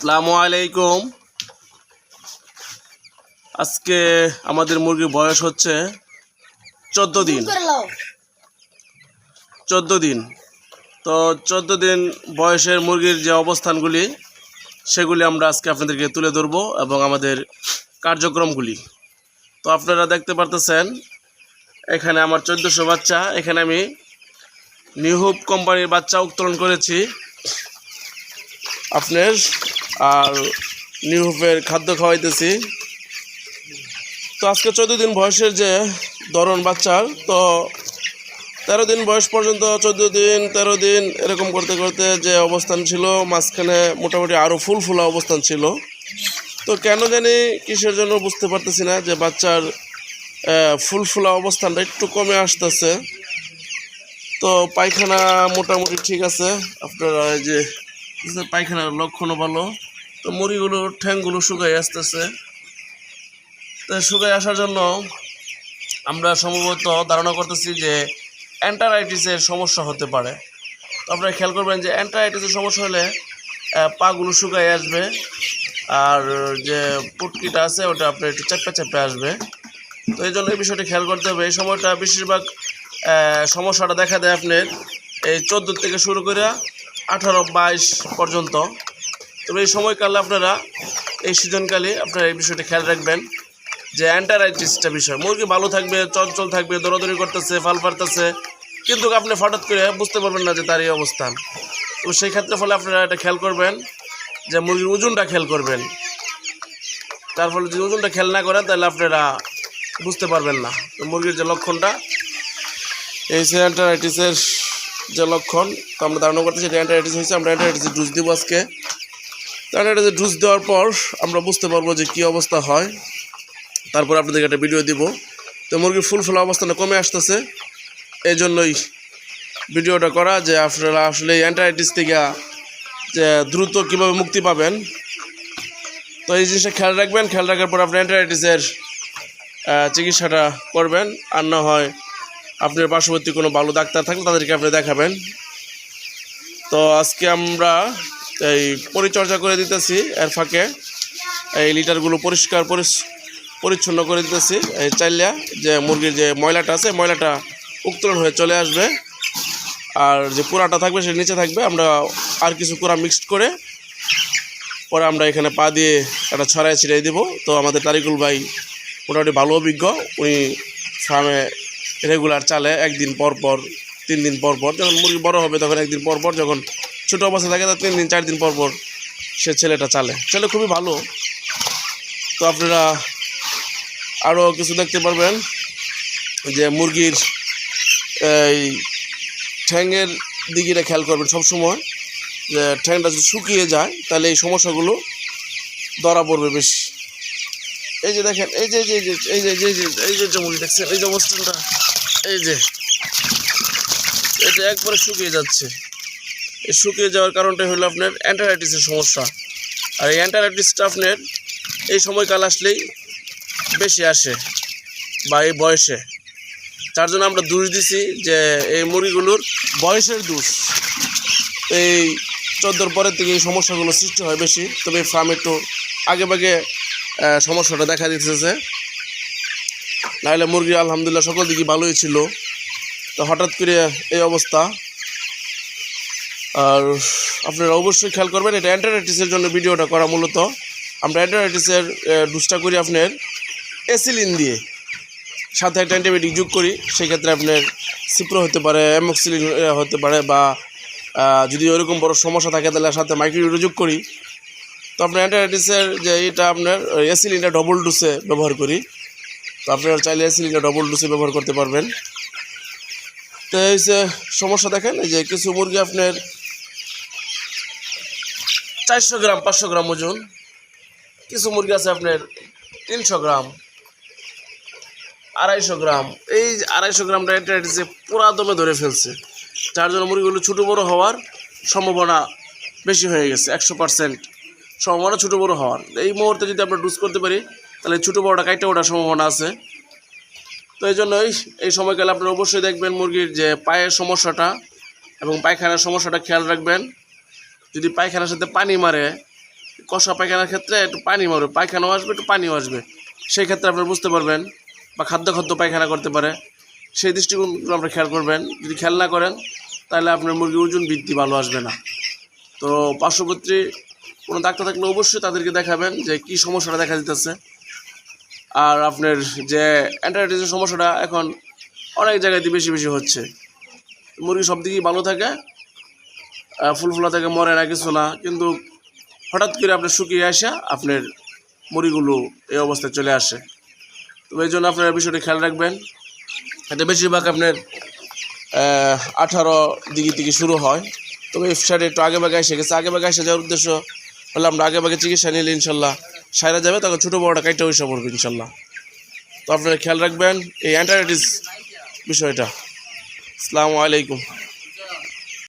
আসসালামু আলাইকুম। আজকে আমাদের মুরগির বয়স হচ্ছে চোদ্দ দিন। চোদ্দ দিন। তো চোদ্দ দিন বয়সের মুরগির যে অবস্থানগুলি সেগুলি আমরা আজকে আপনাদেরকে তুলে ধরবো এবং আমাদের কার্যক্রমগুলি। তো আপনারা দেখতে পারতেছেন এখানে আমার চোদ্দোশো বাচ্চা এখানে আমি নিহুব কোম্পানির বাচ্চা উত্তোলন করেছি। আপনার আর নিহুবের খাদ্য খাওয়াইতেছি। তো আজকে চোদ্দ দিন বয়সের যে ধরন বাচ্চার, তো তেরো দিন বয়স পর্যন্ত চোদ্দ দিন, তেরো দিন এরকম করতে করতে যে অবস্থান ছিল, মাঝখানে মোটামুটি আরও ফুল ফুলা অবস্থান ছিল। তো কেন জানি কিসের জন্য বুঝতে পারতেছি না যে বাচ্চার ফুল ফুলা অবস্থানটা একটু কমে আসতেছে। তো পায়খানা মোটামুটি ঠিক আছে, আপনারা যে, পায়খানার লক্ষণও ভালো। তো মুড়িগুলোর ঠ্যাংগুলো শুকাই আসতেছে। তো শুকাই আসার জন্য আমরা সম্ভবত ধারণা করতেছি যে অ্যান্টারাইটিসের সমস্যা হতে পারে। তো আপনারা খেয়াল করবেন যে অ্যান্টারাইটিসের সমস্যা হলে পাগুলো শুকাই আসবে, আর যে পুটকিটা আছে ওটা আপনার একটু চেপে চেপে আসবে। তো এই জন্য এই বিষয়টা খেয়াল করতে হবে। এই সময়টা বেশিরভাগ সমস্যাটা দেখা দেয় আপনার এই চোদ্দ থেকে শুরু করে আঠারো, বাইশ পর্যন্ত। তবে এই সময়কালে আপনারা এই সিজনকালে আপনারা এই বিষয়টা খেয়াল রাখবেন যে অ্যান্টারাইটিসটা বিষয়। মুরগি ভালো থাকবে, চঞ্চল থাকবে, দৌড়াদৌড়ি করতেছে, ফাল পারতেছে কিন্তু আপনি হঠাৎ করে বুঝতে পারবেন না যে তার এই অবস্থান। তো সেই ক্ষেত্রে ফলে আপনারা এটা খেয়াল করবেন যে মুরগির ওজনটা খেয়াল করবেন। তার ফলে যদি ওজনটা খেয়াল না করেন, তাহলে আপনারা বুঝতে পারবেন না। তো মুরগির যে লক্ষণটা, এই যে অ্যান্টারাইটিসের যে লক্ষণ, তো আমরা ধারণা করতেছি এটা অ্যান্টারাইটিস হয়েছে, আমরা অ্যান্টারাইটিসের ডুজ দিব আজকে। অ্যান্টারাইটিসের ডুজ দেওয়ার পর আমরা বুঝতে পারব যে কী অবস্থা হয়। তারপর আপনাদেরকে একটা ভিডিও দিব। তো মুরগির ফুল ফোলা অবস্থানে কমে আসতেছে। এই জন্যই ভিডিওটা করা যে আপনারা আসলে অ্যান্টারাইটিস থেকে, যে দ্রুত কীভাবে মুক্তি পাবেন। তো এই জিনিসটা খেয়াল রাখবেন। খেয়াল রাখার পর আপনি অ্যান্টারাইটিসের চিকিৎসাটা করবেন। আর না হয় আপনার পার্শ্ববর্তী কোনো ভালো ডাক্তার থাকলে তাদেরকে আপনি দেখাবেন। তো আজকে আমরা এই পরিচর্যা করে দিতেছি এর ফাঁকে। এই লিটারগুলো পরিষ্কার পরিচ্ছন্ন করে দিতেছি। এই চাইলিয়া যে মুরগির যে ময়লাটা আছে, ময়লাটা উত্তোলন হয়ে চলে আসবে। আর যে কুড়াটা থাকবে, সেটা নিচে থাকবে। আমরা আর কিছু কুড়া মিক্সড করে পরে আমরা এখানে পা দিয়ে একটা ছড়াই ছিটাই দিব। তো আমাদের তারিকুল ভাই মোটামুটি ভালো অভিজ্ঞ। উনি ফার্মে রেগুলার চালে, একদিন পর পর, তিন দিন পর পর, যখন মুরগি বড় হবে, তখন একদিন পর পর যখন ছোটো অবস্থা থাকে, তার তিন দিন, চার দিন পর পর সে ছেলেটা চালে। ছেলে খুবই ভালো। তো আপনারা আরও কিছু দেখতে পারবেন, যে মুরগির, এই ঠ্যাংয়ের দিকে খেয়াল করবেন সবসময়, যে ঠ্যাংটা যদি শুকিয়ে যায়, তাহলে এই সমস্যাগুলো ধরা পড়বে বেশি। এই যে দেখেন, এই যে এই যে এই যে এই যে এই যে এই যে যে মুরগি দেখছেন, এই যে অবস্থানটা, এই যে এটা একবারে শুকিয়ে যাচ্ছে। শুকিয়ে যাওয়ার কারণটা হলো আপনার অ্যান্টারাইটিসের সমস্যা। আর এই অ্যান্টারাইটিসটা আপনার এই সময়কাল আসলেই বেশি আসে বা এই বয়সে। তার জন্য আমরা দোষ দিছি যে এই মুরগিগুলোর বয়সের দোষ। এই চোদ্দোর পরের থেকে এই সমস্যাগুলো সৃষ্টি হয় বেশি। তবে ফার্ম একটু আগে ভাগে সমস্যাটা দেখা দিতেছে। নাহলে মুরগি আলহামদুলিল্লাহ সকল দিকে ভালোই ছিল। তো হঠাৎ করে এই অবস্থা আর আপনারা অবশ্যই খেয়াল করবেন, এটা অ্যান্টারাইটিসের জন্য ভিডিওটা করা মূলত। আমরা অ্যান্টারাইটিসের ডোজটা করি আপনার এসিলিন দিয়ে। সাথে একটা অ্যান্টিবায়োটিক যোগ করি, সেক্ষেত্রে আপনার সিপ্রো হতে পারে, অ্যামক্সিলিন হতে পারে বা যদি ওরকম বড় সমস্যা থাকে তাহলে সাথে মাইক্রোইউরো যোগ করি। তো আপনার অ্যান্টারাইটিসের যে এটা আপনার এসিলিনটা ডবল ডোসে ব্যবহার করি। তো আপনারা চাইলে এসিলিনটা ডবল ডোসে ব্যবহার করতে পারবেন। তো এই সমস্যা দেখেন যে কিছু মুরগি আপনার চারশো গ্রাম, পাঁচশো গ্রাম ওজন। কিছু মুরগি আছে আপনার তিনশো গ্রাম, আড়াইশো গ্রাম। এই আড়াইশো গ্রামটা যে পুরা দমে ধরে ফেলছে, যার জন্য মুরগিগুলো ছোটো বড়ো হওয়ার সম্ভাবনা বেশি হয়ে গেছে, একশো পার্সেন্ট সম্ভাবনা ছোটো বড়ো হওয়ার। এই মুহূর্তে যদি আমরা ডুজ করতে পারি, তাহলে ছোটো বড়োটা কাইটে ওঠার সম্ভাবনা আছে। তো এই জন্যই এই সময়কালে আপনারা অবশ্যই দেখবেন মুরগির যে পায়ের সমস্যাটা এবং পায়খানার সমস্যাটা খেয়াল রাখবেন। যদি পায়খানার সাথে পানি মারে কষা পায়খানার ক্ষেত্রে একটু পানি মারবে পায়খানাও আসবে, একটু পানিও আসবে। সেই ক্ষেত্রে আপনারা বুঝতে পারবেন বা খাদ্য খাদ্য পায়খানা করতে পারে। সেই দৃষ্টিকোণগুলো আপনারা খেয়াল করবেন। যদি খেয়াল না করেন, তাহলে আপনার মুরগির ওজন বৃদ্ধি, ভালো আসবে না। তো পার্শ্ববর্তী কোনো ডাক্তার থাকলে অবশ্যই তাদেরকে দেখাবেন যে কী সমস্যাটা দেখা দিতেছে। আর আপনার যে অ্যান্টারাইটিসের সমস্যাটা এখন অনেক জায়গাতে বেশি বেশি হচ্ছে। মুরগি সব দিকেই ভালো থাকে ফুলফুলা থেকে মরে না কিছু না, কিন্তু হঠাৎ করে আপনার শুকিয়ে আসা, আপনার মুড়িগুলো এই অবস্থায় চলে আসে। তো এই জন্য আপনারা বিষয়টি খেয়াল রাখবেন। এটা বেশিরভাগ আপনার আঠারো দিকে থেকে শুরু হয়। তবে ইফসারে একটু আগে বাগে এসে গেছে। আগে বাগে এসে যাওয়ার উদ্দেশ্য হলে আমরা আগে বাগে চিকিৎসা নিলে ইনশাল্লাহ সাইরা যাবে, তখন ছোটো বড়টা কাইটা ওইসব পড়বে ইনশাল্লাহ। তো আপনারা খেয়াল রাখবেন এই অ্যান্টারাইটিস বিষয়টা। আসসালামু আলাইকুম।